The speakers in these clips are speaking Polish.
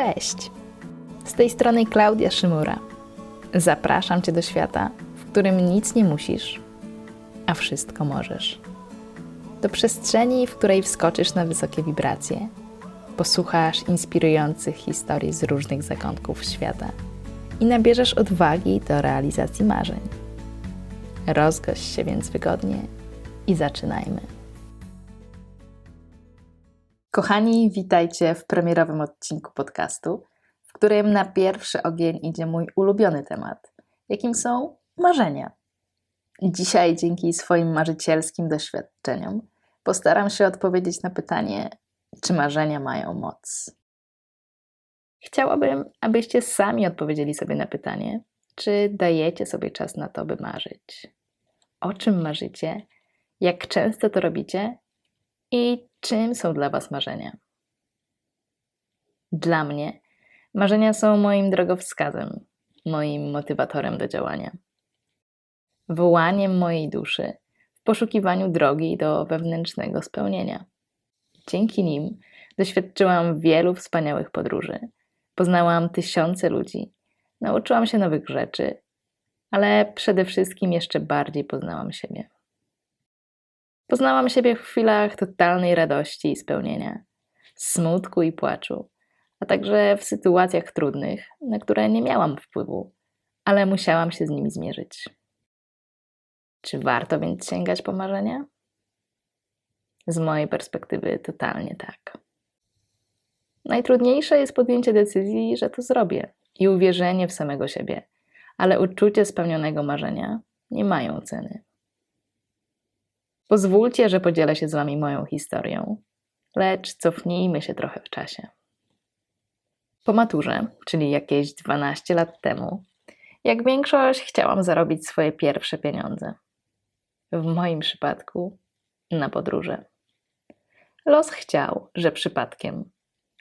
Cześć! Z tej strony Klaudia Szymura. Zapraszam Cię do świata, w którym nic nie musisz, a wszystko możesz. Do przestrzeni, w której wskoczysz na wysokie wibracje, posłuchasz inspirujących historii z różnych zakątków świata i nabierzesz odwagi do realizacji marzeń. Rozgość się więc wygodnie i zaczynajmy. Kochani, witajcie w premierowym odcinku podcastu, w którym na pierwszy ogień idzie mój ulubiony temat, jakim są marzenia. Dzisiaj, dzięki swoim marzycielskim doświadczeniom, postaram się odpowiedzieć na pytanie, czy marzenia mają moc. Chciałabym, abyście sami odpowiedzieli sobie na pytanie, czy dajecie sobie czas na to, by marzyć. O czym marzycie? Jak często to robicie? I czym są dla Was marzenia? Dla mnie marzenia są moim drogowskazem, moim motywatorem do działania. Wołaniem mojej duszy w poszukiwaniu drogi do wewnętrznego spełnienia. Dzięki nim doświadczyłam wielu wspaniałych podróży, poznałam tysiące ludzi, nauczyłam się nowych rzeczy, ale przede wszystkim jeszcze bardziej poznałam siebie. Poznałam siebie w chwilach totalnej radości i spełnienia, smutku i płaczu, a także w sytuacjach trudnych, na które nie miałam wpływu, ale musiałam się z nimi zmierzyć. Czy warto więc sięgać po marzenia? Z mojej perspektywy, totalnie tak. Najtrudniejsze jest podjęcie decyzji, że to zrobię i uwierzenie w samego siebie, ale uczucie spełnionego marzenia nie mają ceny. Pozwólcie, że podzielę się z Wami moją historią, lecz cofnijmy się trochę w czasie. Po maturze, czyli jakieś 12 lat temu, jak większość, chciałam zarobić swoje pierwsze pieniądze. W moim przypadku na podróże. Los chciał, że przypadkiem,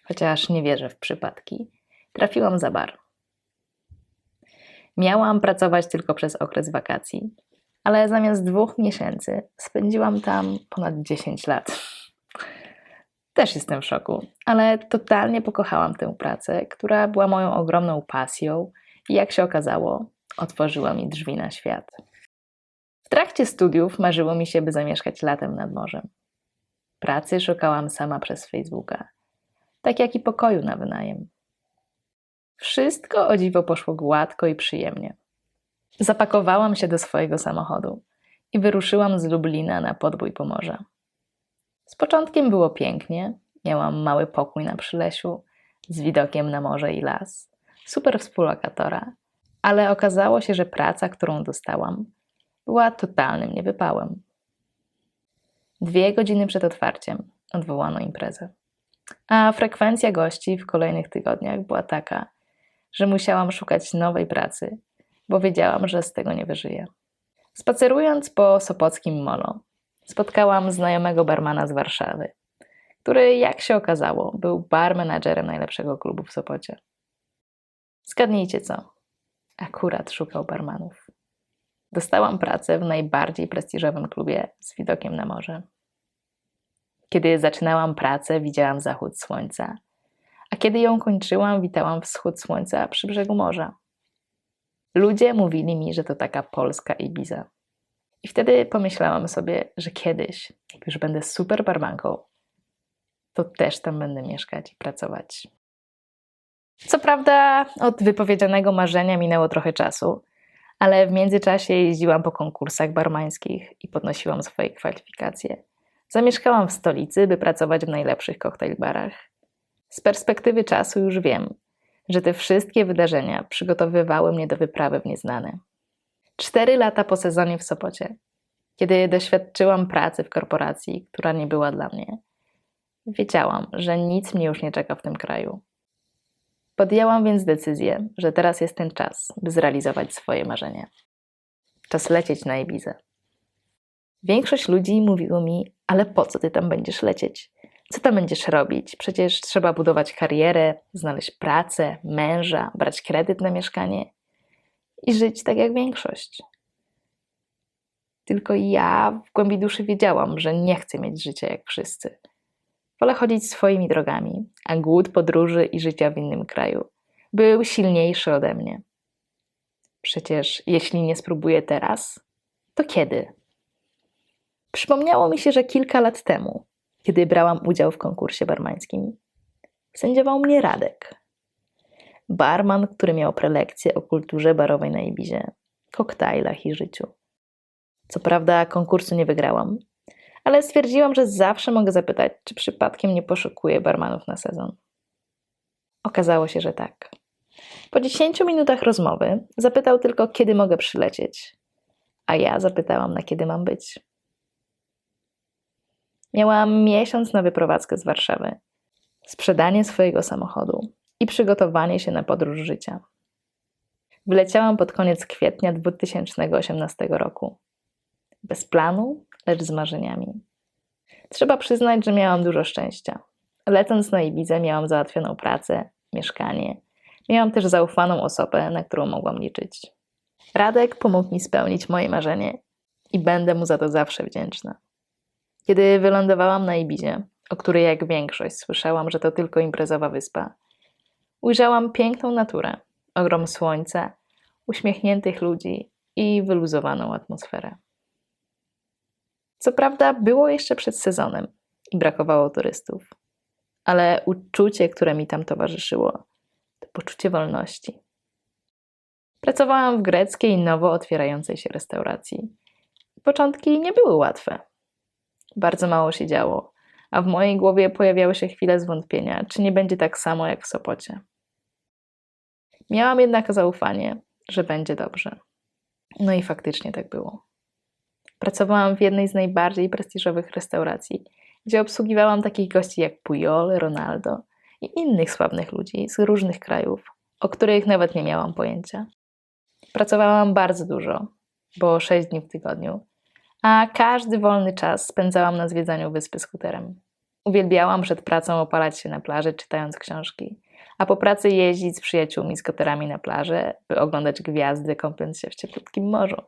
chociaż nie wierzę w przypadki, trafiłam za bar. Miałam pracować tylko przez okres wakacji, ale zamiast dwóch miesięcy spędziłam tam ponad 10 lat. Też jestem w szoku, ale totalnie pokochałam tę pracę, która była moją ogromną pasją i jak się okazało, otworzyła mi drzwi na świat. W trakcie studiów marzyło mi się, by zamieszkać latem nad morzem. Pracy szukałam sama przez Facebooka, tak jak i pokoju na wynajem. Wszystko o dziwo poszło gładko i przyjemnie. Zapakowałam się do swojego samochodu i wyruszyłam z Lublina na podbój Pomorza. Z początkiem było pięknie, miałam mały pokój na Przylesiu z widokiem na morze i las, super współlokatora, ale okazało się, że praca, którą dostałam, była totalnym niewypałem. Dwie godziny przed otwarciem odwołano imprezę, a frekwencja gości w kolejnych tygodniach była taka, że musiałam szukać nowej pracy bo wiedziałam, że z tego nie wyżyję. Spacerując po Sopockim Molo, spotkałam znajomego barmana z Warszawy, który, jak się okazało, był barmenadżerem najlepszego klubu w Sopocie. Zgadnijcie co? Akurat szukał barmanów. Dostałam pracę w najbardziej prestiżowym klubie z widokiem na morze. Kiedy zaczynałam pracę, widziałam zachód słońca, a kiedy ją kończyłam, witałam wschód słońca przy brzegu morza. Ludzie mówili mi, że to taka polska Ibiza. I wtedy pomyślałam sobie, że kiedyś, jak już będę super barmanką, to też tam będę mieszkać i pracować. Co prawda, od wypowiedzianego marzenia minęło trochę czasu, ale w międzyczasie jeździłam po konkursach barmańskich i podnosiłam swoje kwalifikacje. Zamieszkałam w stolicy, by pracować w najlepszych koktajl barach. Z perspektywy czasu już wiem, że te wszystkie wydarzenia przygotowywały mnie do wyprawy w nieznane. Cztery lata po sezonie w Sopocie, kiedy doświadczyłam pracy w korporacji, która nie była dla mnie, wiedziałam, że nic mnie już nie czeka w tym kraju. Podjęłam więc decyzję, że teraz jest ten czas, by zrealizować swoje marzenie. Czas lecieć na Ibizę. Większość ludzi mówiło mi, ale po co ty tam będziesz lecieć? Co tam będziesz robić? Przecież trzeba budować karierę, znaleźć pracę, męża, brać kredyt na mieszkanie i żyć tak jak większość. Tylko ja w głębi duszy wiedziałam, że nie chcę mieć życia jak wszyscy. Wolę chodzić swoimi drogami, a głód podróży i życia w innym kraju był silniejszy ode mnie. Przecież jeśli nie spróbuję teraz, to kiedy? Przypomniało mi się, że kilka lat temu, kiedy brałam udział w konkursie barmańskim, sędziował mnie Radek. Barman, który miał prelekcję o kulturze barowej na Ibizie, koktajlach i życiu. Co prawda konkursu nie wygrałam, ale stwierdziłam, że zawsze mogę zapytać, czy przypadkiem nie poszukuję barmanów na sezon. Okazało się, że tak. Po 10 minutach rozmowy zapytał tylko, kiedy mogę przylecieć, a ja zapytałam, na kiedy mam być. Miałam miesiąc na wyprowadzkę z Warszawy, sprzedanie swojego samochodu i przygotowanie się na podróż życia. Wyleciałam pod koniec kwietnia 2018 roku. Bez planu, lecz z marzeniami. Trzeba przyznać, że miałam dużo szczęścia. Lecąc na Ibizę miałam załatwioną pracę, mieszkanie. Miałam też zaufaną osobę, na którą mogłam liczyć. Radek pomógł mi spełnić moje marzenie i będę mu za to zawsze wdzięczna. Kiedy wylądowałam na Ibizie, o której jak większość słyszałam, że to tylko imprezowa wyspa, ujrzałam piękną naturę, ogrom słońca, uśmiechniętych ludzi i wyluzowaną atmosferę. Co prawda, było jeszcze przed sezonem i brakowało turystów, ale uczucie, które mi tam towarzyszyło, to poczucie wolności. Pracowałam w greckiej, nowo otwierającej się restauracji. Początki nie były łatwe. Bardzo mało się działo, a w mojej głowie pojawiały się chwile zwątpienia, czy nie będzie tak samo jak w Sopocie. Miałam jednak zaufanie, że będzie dobrze. No i faktycznie tak było. Pracowałam w jednej z najbardziej prestiżowych restauracji, gdzie obsługiwałam takich gości jak Pujol, Ronaldo i innych sławnych ludzi z różnych krajów, o których nawet nie miałam pojęcia. Pracowałam bardzo dużo, bo 6 dni w tygodniu, a każdy wolny czas spędzałam na zwiedzaniu wyspy skuterem. Uwielbiałam przed pracą opalać się na plaży, czytając książki, a po pracy jeździć z przyjaciółmi skuterami na plażę, by oglądać gwiazdy, kąpiąc się w cieplutkim morzu.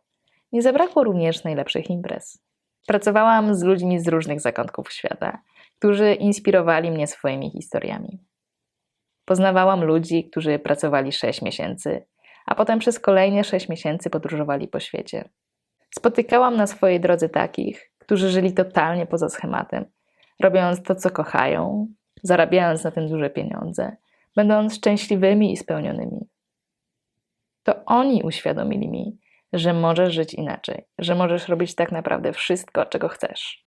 Nie zabrakło również najlepszych imprez. Pracowałam z ludźmi z różnych zakątków świata, którzy inspirowali mnie swoimi historiami. Poznawałam ludzi, którzy pracowali 6 miesięcy, a potem przez kolejne 6 miesięcy podróżowali po świecie. Spotykałam na swojej drodze takich, którzy żyli totalnie poza schematem, robiąc to, co kochają, zarabiając na tym duże pieniądze, będąc szczęśliwymi i spełnionymi. To oni uświadomili mi, że możesz żyć inaczej, że możesz robić tak naprawdę wszystko, czego chcesz.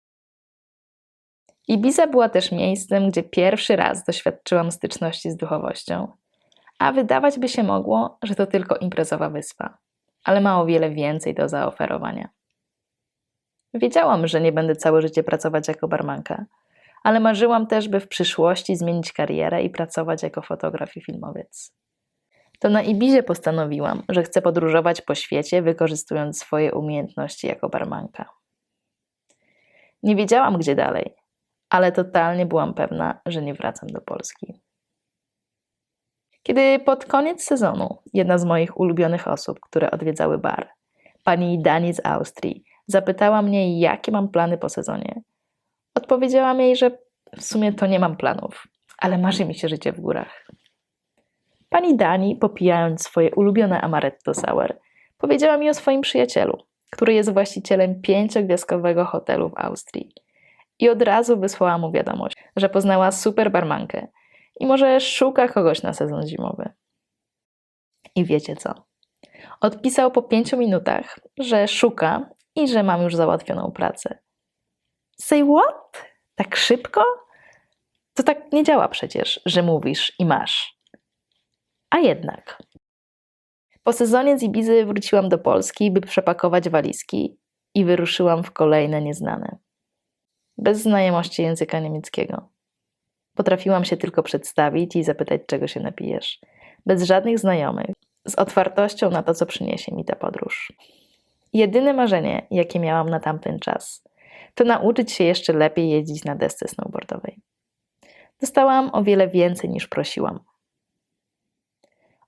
Ibiza była też miejscem, gdzie pierwszy raz doświadczyłam styczności z duchowością, a wydawać by się mogło, że to tylko imprezowa wyspa, ale ma o wiele więcej do zaoferowania. Wiedziałam, że nie będę całe życie pracować jako barmanka, ale marzyłam też, by w przyszłości zmienić karierę i pracować jako fotograf i filmowiec. To na Ibizie postanowiłam, że chcę podróżować po świecie, wykorzystując swoje umiejętności jako barmanka. Nie wiedziałam, gdzie dalej, ale totalnie byłam pewna, że nie wracam do Polski. Kiedy pod koniec sezonu jedna z moich ulubionych osób, które odwiedzały bar, pani Dani z Austrii, zapytała mnie, jakie mam plany po sezonie, odpowiedziałam jej, że w sumie to nie mam planów, ale marzy mi się życie w górach. Pani Dani, popijając swoje ulubione amaretto sour, powiedziała mi o swoim przyjacielu, który jest właścicielem pięciogwiazdkowego hotelu w Austrii. I od razu wysłała mu wiadomość, że poznała super barmankę i może szuka kogoś na sezon zimowy. I wiecie co? Odpisał po pięciu minutach, że szuka i że mam już załatwioną pracę. Say what? Tak szybko? To tak nie działa przecież, że mówisz i masz. A jednak. Po sezonie z Ibizy wróciłam do Polski, by przepakować walizki i wyruszyłam w kolejne nieznane. Bez znajomości języka niemieckiego. Potrafiłam się tylko przedstawić i zapytać, czego się napijesz. Bez żadnych znajomych, z otwartością na to, co przyniesie mi ta podróż. Jedyne marzenie, jakie miałam na tamten czas, to nauczyć się jeszcze lepiej jeździć na desce snowboardowej. Dostałam o wiele więcej niż prosiłam.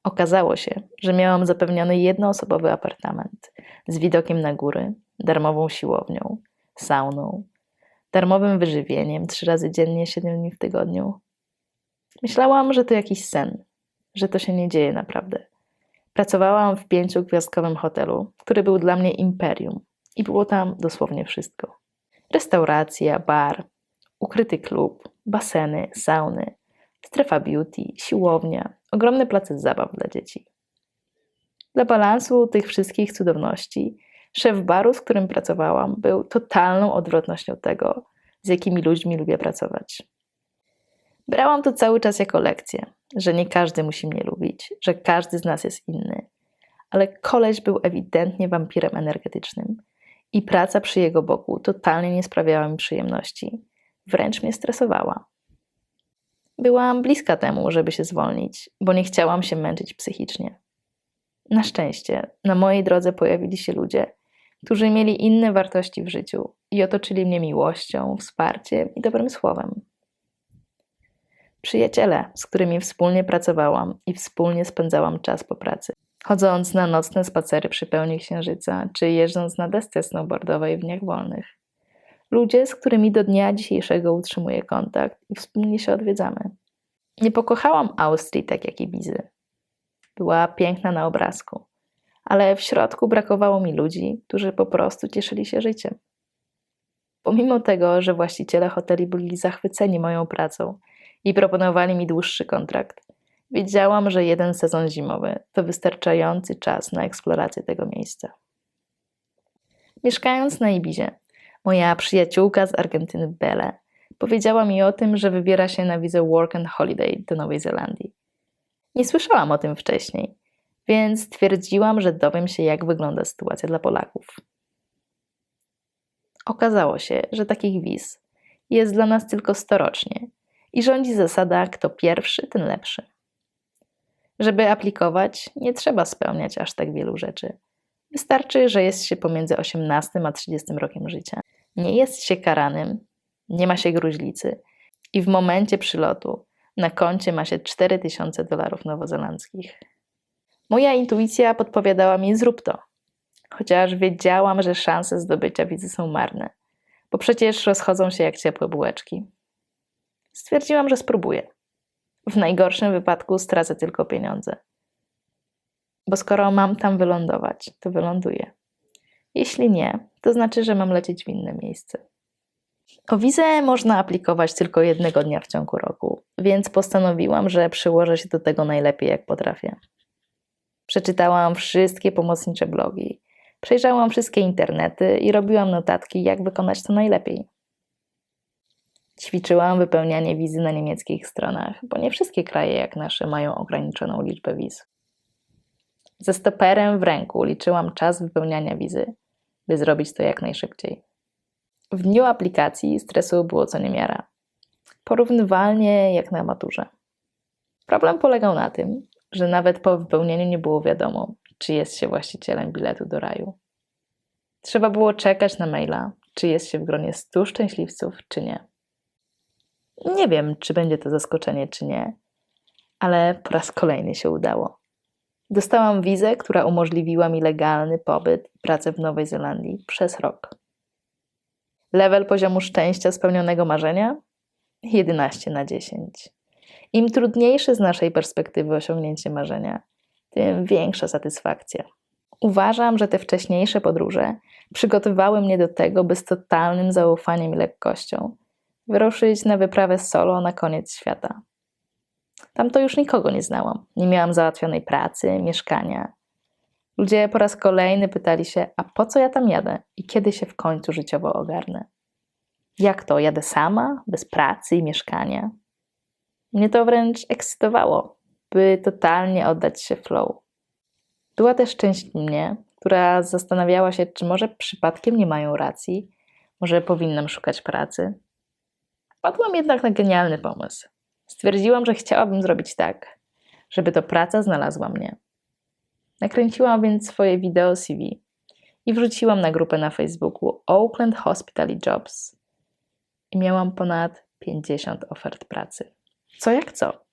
Okazało się, że miałam zapewniony jednoosobowy apartament z widokiem na góry, darmową siłownią, sauną, darmowym wyżywieniem trzy razy dziennie, siedem dni w tygodniu. Myślałam, że to jakiś sen, że to się nie dzieje naprawdę. Pracowałam w pięciogwiazdkowym hotelu, który był dla mnie imperium i było tam dosłownie wszystko. Restauracja, bar, ukryty klub, baseny, sauny, strefa beauty, siłownia, ogromne place zabaw dla dzieci. Dla balansu tych wszystkich cudowności, szef baru, z którym pracowałam, był totalną odwrotnością tego, z jakimi ludźmi lubię pracować. Brałam to cały czas jako lekcję, że nie każdy musi mnie lubić, że każdy z nas jest inny. Ale koleś był ewidentnie wampirem energetycznym i praca przy jego boku totalnie nie sprawiała mi przyjemności, wręcz mnie stresowała. Byłam bliska temu, żeby się zwolnić, bo nie chciałam się męczyć psychicznie. Na szczęście na mojej drodze pojawili się ludzie, którzy mieli inne wartości w życiu i otoczyli mnie miłością, wsparciem i dobrym słowem. Przyjaciele, z którymi wspólnie pracowałam i wspólnie spędzałam czas po pracy, chodząc na nocne spacery przy pełni księżyca, czy jeżdżąc na desce snowboardowej w dniach wolnych. Ludzie, z którymi do dnia dzisiejszego utrzymuję kontakt i wspólnie się odwiedzamy. Nie pokochałam Austrii tak jak Ibizy. Była piękna na obrazku, ale w środku brakowało mi ludzi, którzy po prostu cieszyli się życiem. Pomimo tego, że właściciele hoteli byli zachwyceni moją pracą i proponowali mi dłuższy kontrakt, wiedziałam, że jeden sezon zimowy to wystarczający czas na eksplorację tego miejsca. Mieszkając na Ibizie, moja przyjaciółka z Argentyny Belle powiedziała mi o tym, że wybiera się na wizę Work and Holiday do Nowej Zelandii. Nie słyszałam o tym wcześniej, więc stwierdziłam, że dowiem się, jak wygląda sytuacja dla Polaków. Okazało się, że takich wiz jest dla nas tylko storocznie i rządzi zasada kto pierwszy, ten lepszy. Żeby aplikować, nie trzeba spełniać aż tak wielu rzeczy. Wystarczy, że jest się pomiędzy 18 a 30 rokiem życia. Nie jest się karanym, nie ma się gruźlicy i w momencie przylotu na koncie ma się 4000 dolarów nowozelandzkich. Moja intuicja podpowiadała mi zrób to, chociaż wiedziałam, że szanse zdobycia wizy są marne, bo przecież rozchodzą się jak ciepłe bułeczki. Stwierdziłam, że spróbuję. W najgorszym wypadku stracę tylko pieniądze. Bo skoro mam tam wylądować, to wyląduję. Jeśli nie, to znaczy, że mam lecieć w inne miejsce. O wizę można aplikować tylko jednego dnia w ciągu roku, więc postanowiłam, że przyłożę się do tego najlepiej, jak potrafię. Przeczytałam wszystkie pomocnicze blogi, przejrzałam wszystkie internety i robiłam notatki, jak wykonać to najlepiej. Ćwiczyłam wypełnianie wizy na niemieckich stronach, bo nie wszystkie kraje jak nasze mają ograniczoną liczbę wiz. Ze stoperem w ręku liczyłam czas wypełniania wizy, by zrobić to jak najszybciej. W dniu aplikacji stresu było co niemiara. Porównywalnie jak na maturze. Problem polegał na tym, że nawet po wypełnieniu nie było wiadomo, czy jest się właścicielem biletu do raju. Trzeba było czekać na maila, czy jest się w gronie 100 szczęśliwców, czy nie. Nie wiem, czy będzie to zaskoczenie, czy nie, ale po raz kolejny się udało. Dostałam wizę, która umożliwiła mi legalny pobyt i pracę w Nowej Zelandii przez rok. Level poziomu szczęścia spełnionego marzenia? 11 na 10. Im trudniejsze z naszej perspektywy osiągnięcie marzenia, tym większa satysfakcja. Uważam, że te wcześniejsze podróże przygotowały mnie do tego, by z totalnym zaufaniem i lekkością wyruszyć na wyprawę solo na koniec świata. Tam to już nikogo nie znałam. Nie miałam załatwionej pracy, mieszkania. Ludzie po raz kolejny pytali się, a po co ja tam jadę i kiedy się w końcu życiowo ogarnę? Jak to, jadę sama, bez pracy i mieszkania? Mnie to wręcz ekscytowało, by totalnie oddać się flow. Była też część mnie, która zastanawiała się, czy może przypadkiem nie mają racji, może powinnam szukać pracy. Padłam jednak na genialny pomysł. Stwierdziłam, że chciałabym zrobić tak, żeby to praca znalazła mnie. Nakręciłam więc swoje wideo CV i wrzuciłam na grupę na Facebooku Oakland Hospitality Jobs i miałam ponad 50 ofert pracy. Co jak co,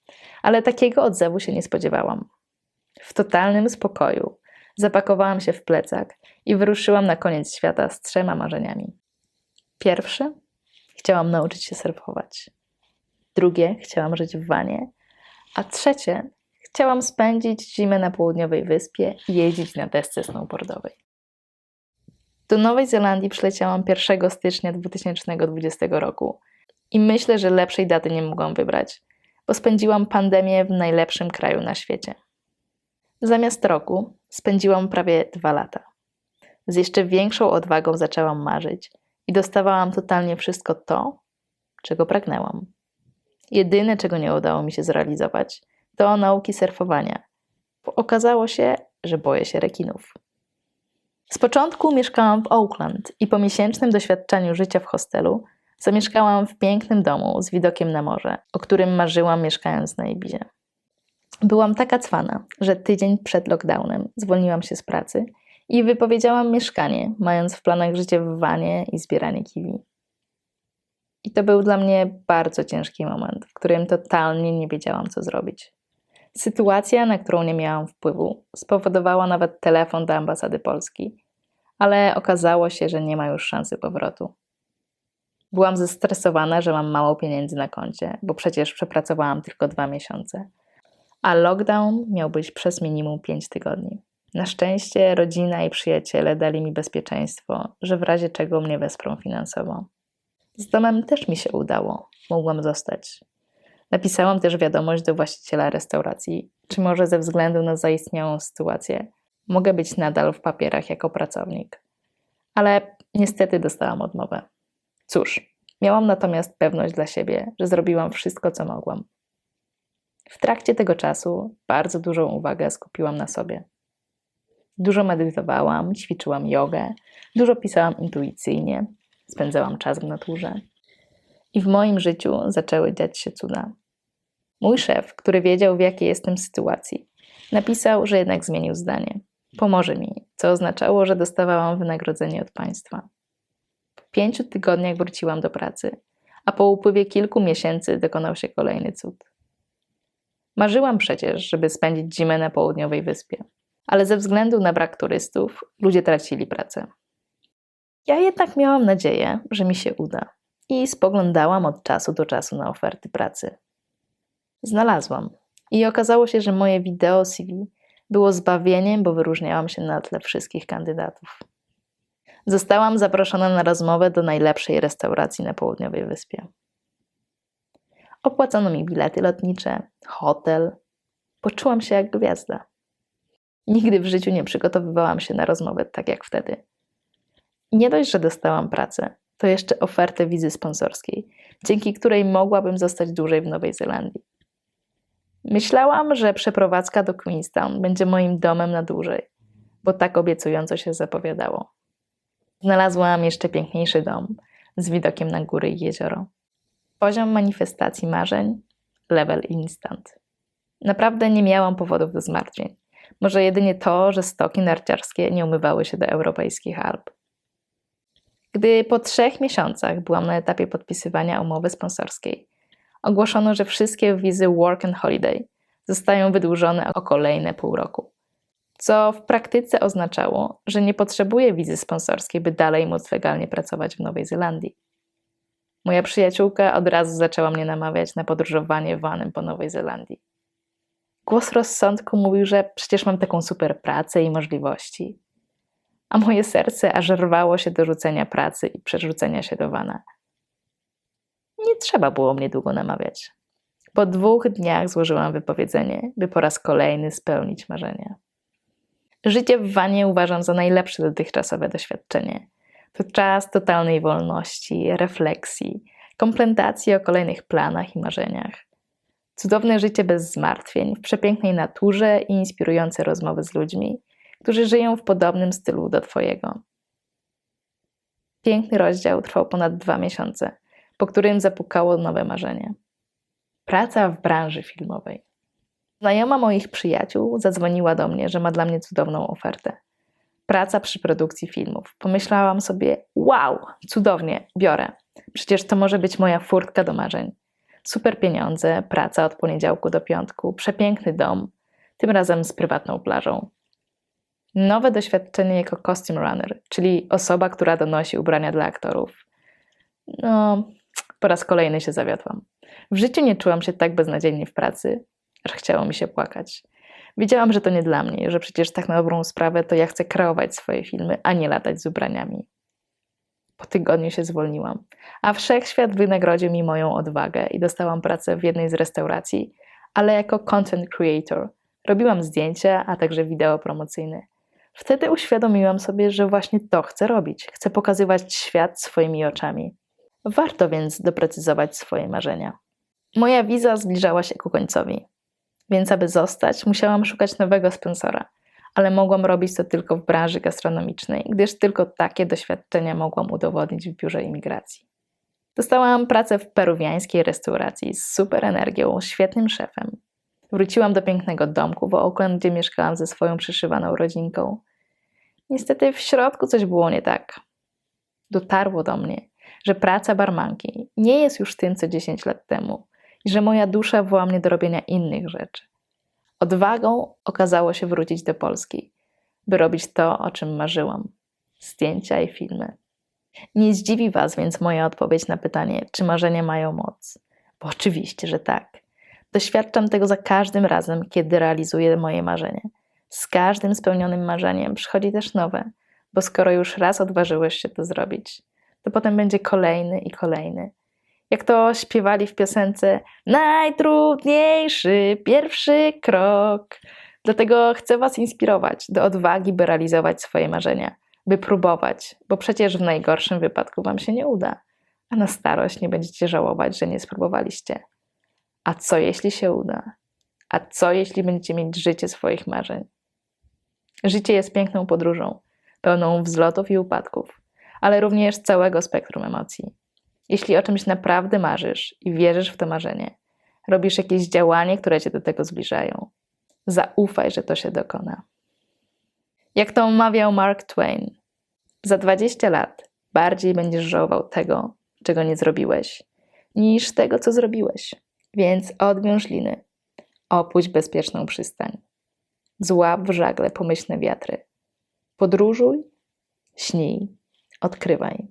ale takiego odzewu się nie spodziewałam. W totalnym spokoju zapakowałam się w plecak i wyruszyłam na koniec świata z trzema marzeniami. Pierwsze chciałam nauczyć się surfować. Drugie, chciałam żyć w wanie. A trzecie, chciałam spędzić zimę na południowej wyspie i jeździć na desce snowboardowej. Do Nowej Zelandii przyleciałam 1 stycznia 2020 roku i myślę, że lepszej daty nie mogłam wybrać, bo spędziłam pandemię w najlepszym kraju na świecie. Zamiast roku spędziłam prawie dwa lata. Z jeszcze większą odwagą zaczęłam marzyć i dostawałam totalnie wszystko to, czego pragnęłam. Jedyne, czego nie udało mi się zrealizować, to nauki surfowania, bo okazało się, że boję się rekinów. Z początku mieszkałam w Oakland i po miesięcznym doświadczeniu życia w hostelu zamieszkałam w pięknym domu z widokiem na morze, o którym marzyłam mieszkając na Ibizie. Byłam taka cwana, że tydzień przed lockdownem zwolniłam się z pracy i wypowiedziałam mieszkanie, mając w planach życie w wanie i zbieranie kiwi. I to był dla mnie bardzo ciężki moment, w którym totalnie nie wiedziałam, co zrobić. Sytuacja, na którą nie miałam wpływu, spowodowała nawet telefon do ambasady Polski, ale okazało się, że nie ma już szansy powrotu. Byłam zestresowana, że mam mało pieniędzy na koncie, bo przecież przepracowałam tylko dwa miesiące, a lockdown miał być przez minimum pięć tygodni. Na szczęście rodzina i przyjaciele dali mi bezpieczeństwo, że w razie czego mnie wesprą finansowo. Z domem też mi się udało, mogłam zostać. Napisałam też wiadomość do właściciela restauracji, czy może ze względu na zaistniałą sytuację mogę być nadal w papierach jako pracownik. Ale niestety dostałam odmowę. Cóż, miałam natomiast pewność dla siebie, że zrobiłam wszystko, co mogłam. W trakcie tego czasu bardzo dużą uwagę skupiłam na sobie. Dużo medytowałam, ćwiczyłam jogę, dużo pisałam intuicyjnie, spędzałam czas w naturze. I w moim życiu zaczęły dziać się cuda. Mój szef, który wiedział, w jakiej jestem sytuacji, napisał, że jednak zmienił zdanie. Pomoże mi, co oznaczało, że dostawałam wynagrodzenie od państwa. Pięciu tygodniach wróciłam do pracy, a po upływie kilku miesięcy dokonał się kolejny cud. Marzyłam przecież, żeby spędzić zimę na południowej wyspie, ale ze względu na brak turystów ludzie tracili pracę. Ja jednak miałam nadzieję, że mi się uda i spoglądałam od czasu do czasu na oferty pracy. Znalazłam i okazało się, że moje wideo CV było zbawieniem, bo wyróżniałam się na tle wszystkich kandydatów. Zostałam zaproszona na rozmowę do najlepszej restauracji na południowej wyspie. Opłacono mi bilety lotnicze, hotel. Poczułam się jak gwiazda. Nigdy w życiu nie przygotowywałam się na rozmowę tak jak wtedy. Nie dość, że dostałam pracę, to jeszcze ofertę wizy sponsorskiej, dzięki której mogłabym zostać dłużej w Nowej Zelandii. Myślałam, że przeprowadzka do Queenstown będzie moim domem na dłużej, bo tak obiecująco się zapowiadało. Znalazłam jeszcze piękniejszy dom z widokiem na góry i jezioro. Poziom manifestacji marzeń level instant. Naprawdę nie miałam powodów do zmartwień. Może jedynie to, że stoki narciarskie nie umywały się do europejskich Alp. Gdy po trzech miesiącach byłam na etapie podpisywania umowy sponsorskiej, ogłoszono, że wszystkie wizy Work and Holiday zostają wydłużone o kolejne pół roku. Co w praktyce oznaczało, że nie potrzebuję wizy sponsorskiej, by dalej móc legalnie pracować w Nowej Zelandii. Moja przyjaciółka od razu zaczęła mnie namawiać na podróżowanie vanem po Nowej Zelandii. Głos rozsądku mówił, że przecież mam taką super pracę i możliwości. A moje serce aż rwało się do rzucenia pracy i przerzucenia się do vana. Nie trzeba było mnie długo namawiać. Po dwóch dniach złożyłam wypowiedzenie, by po raz kolejny spełnić marzenia. Życie w wanie uważam za najlepsze dotychczasowe doświadczenie. To czas totalnej wolności, refleksji, komplentacji o kolejnych planach i marzeniach. Cudowne życie bez zmartwień, w przepięknej naturze i inspirujące rozmowy z ludźmi, którzy żyją w podobnym stylu do Twojego. Piękny rozdział trwał ponad dwa miesiące po którym zapukało nowe marzenie. Praca w branży filmowej. Znajoma moich przyjaciół zadzwoniła do mnie, że ma dla mnie cudowną ofertę. Praca przy produkcji filmów. Pomyślałam sobie, wow, cudownie, biorę. Przecież to może być moja furtka do marzeń. Super pieniądze, praca od poniedziałku do piątku, przepiękny dom, tym razem z prywatną plażą. Nowe doświadczenie jako costume runner, czyli osoba, która donosi ubrania dla aktorów. No, Po raz kolejny się zawiodłam. W życiu nie czułam się tak beznadziejnie w pracy, że chciało mi się płakać. Wiedziałam, że to nie dla mnie, że przecież tak na dobrą sprawę to ja chcę kreować swoje filmy, a nie latać z ubraniami. Po tygodniu się zwolniłam, a wszechświat wynagrodził mi moją odwagę i dostałam pracę w jednej z restauracji, ale jako content creator. Robiłam zdjęcia, a także wideo promocyjne. Wtedy uświadomiłam sobie, że właśnie to chcę robić. Chcę pokazywać świat swoimi oczami. Warto więc doprecyzować swoje marzenia. Moja wiza zbliżała się ku końcowi, więc aby zostać, musiałam szukać nowego sponsora, ale mogłam robić to tylko w branży gastronomicznej, gdyż tylko takie doświadczenia mogłam udowodnić w biurze imigracji. Dostałam pracę w peruwiańskiej restauracji z super energią, świetnym szefem. Wróciłam do pięknego domku w Oakland, gdzie mieszkałam ze swoją przyszywaną rodzinką. Niestety w środku coś było nie tak. Dotarło do mnie, że praca barmanki nie jest już tym, co 10 lat temu i że moja dusza woła mnie do robienia innych rzeczy. Odwagą okazało się wrócić do Polski, by robić to, o czym marzyłam zdjęcia i filmy. Nie zdziwi Was więc moja odpowiedź na pytanie, czy marzenia mają moc. Bo oczywiście, że tak. Doświadczam tego za każdym razem, kiedy realizuję moje marzenie. Z każdym spełnionym marzeniem przychodzi też nowe, bo skoro już raz odważyłeś się to zrobić, to potem będzie kolejny i kolejny. Jak to śpiewali w piosence, najtrudniejszy pierwszy krok. Dlatego chcę Was inspirować do odwagi, by realizować swoje marzenia, by próbować, bo przecież w najgorszym wypadku Wam się nie uda, a na starość nie będziecie żałować, że nie spróbowaliście. A co jeśli się uda? A co jeśli będziecie mieć życie swoich marzeń? Życie jest piękną podróżą, pełną wzlotów i upadków, ale również całego spektrum emocji. Jeśli o czymś naprawdę marzysz i wierzysz w to marzenie, robisz jakieś działanie, które cię do tego zbliżają, zaufaj, że to się dokona. Jak to mawiał Mark Twain, za 20 lat bardziej będziesz żałował tego, czego nie zrobiłeś, niż tego, co zrobiłeś. Więc odwiąż liny, opuść bezpieczną przystań, złap w żagle pomyślne wiatry. Podróżuj, śnij, odkrywaj.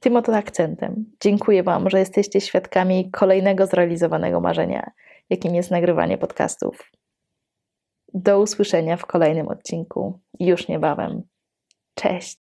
Tym oto akcentem dziękuję Wam, że jesteście świadkami kolejnego zrealizowanego marzenia, jakim jest nagrywanie podcastów. Do usłyszenia w kolejnym odcinku, już niebawem. Cześć!